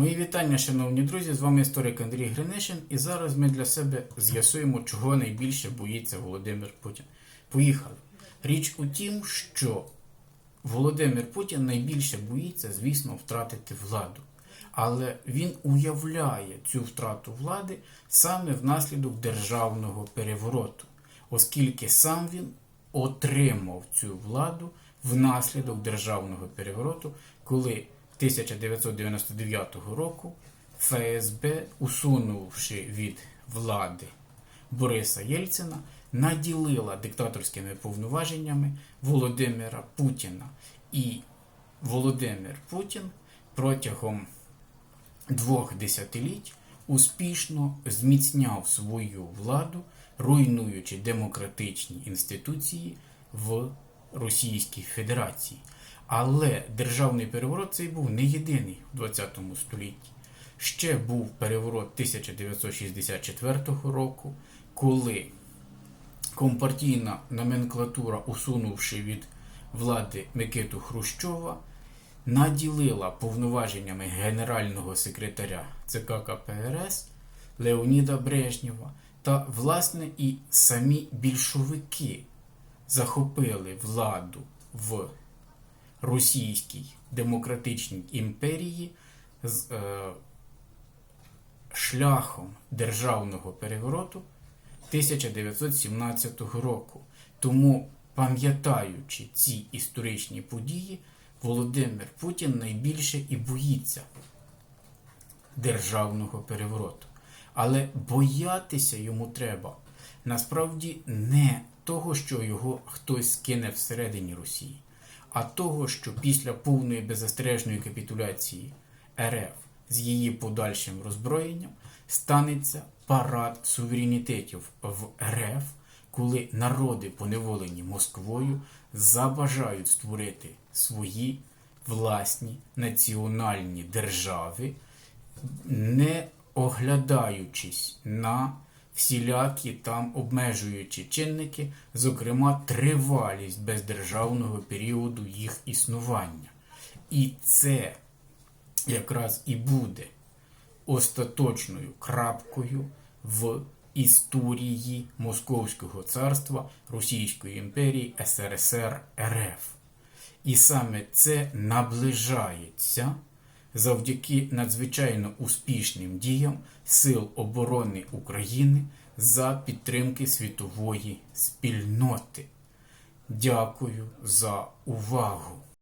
Мої вітання, шановні друзі, з вами історик Андрій Гринишин, і зараз ми для себе з'ясуємо, чого найбільше боїться Володимир Путін. Поїхали. Річ у тім, що Володимир Путін найбільше боїться, звісно, втратити владу. Але він уявляє цю втрату влади саме внаслідок державного перевороту, оскільки сам він отримав цю владу внаслідок державного перевороту, коли 1999 року ФСБ, усунувши від влади Бориса Єльцина, наділила диктаторськими повноваженнями Володимира Путіна. І Володимир Путін протягом двох десятиліть успішно зміцняв свою владу, руйнуючи демократичні інституції в Російській Федерації. Але державний переворот цей був не єдиний в 20 столітті. Ще був переворот 1964 року, коли компартійна номенклатура, усунувши від влади Микиту Хрущова, наділила повноваженнями генерального секретаря ЦК КПРС Леоніда Брежнєва та, власне, і самі більшовики захопили владу в Російській демократичній імперії з е, шляхом державного перевороту 1917 року. Тому, пам'ятаючи ці історичні події, Володимир Путін найбільше і боїться державного перевороту. Але боятися йому треба насправді не того, що його хтось скине всередині Росії, а того, що після повної беззастережної капітуляції РФ з її подальшим роззброєнням станеться парад суверенітетів в РФ, коли народи, поневолені Москвою, забажають створити свої власні національні держави, не оглядаючись на всілякі там обмежуючі чинники, зокрема тривалість бездержавного періоду їх існування. І це якраз і буде остаточною крапкою в історії Московського царства Російської імперії СРСР РФ. І саме це наближається завдяки надзвичайно успішним діям Сил оборони України за підтримки світової спільноти. Дякую за увагу!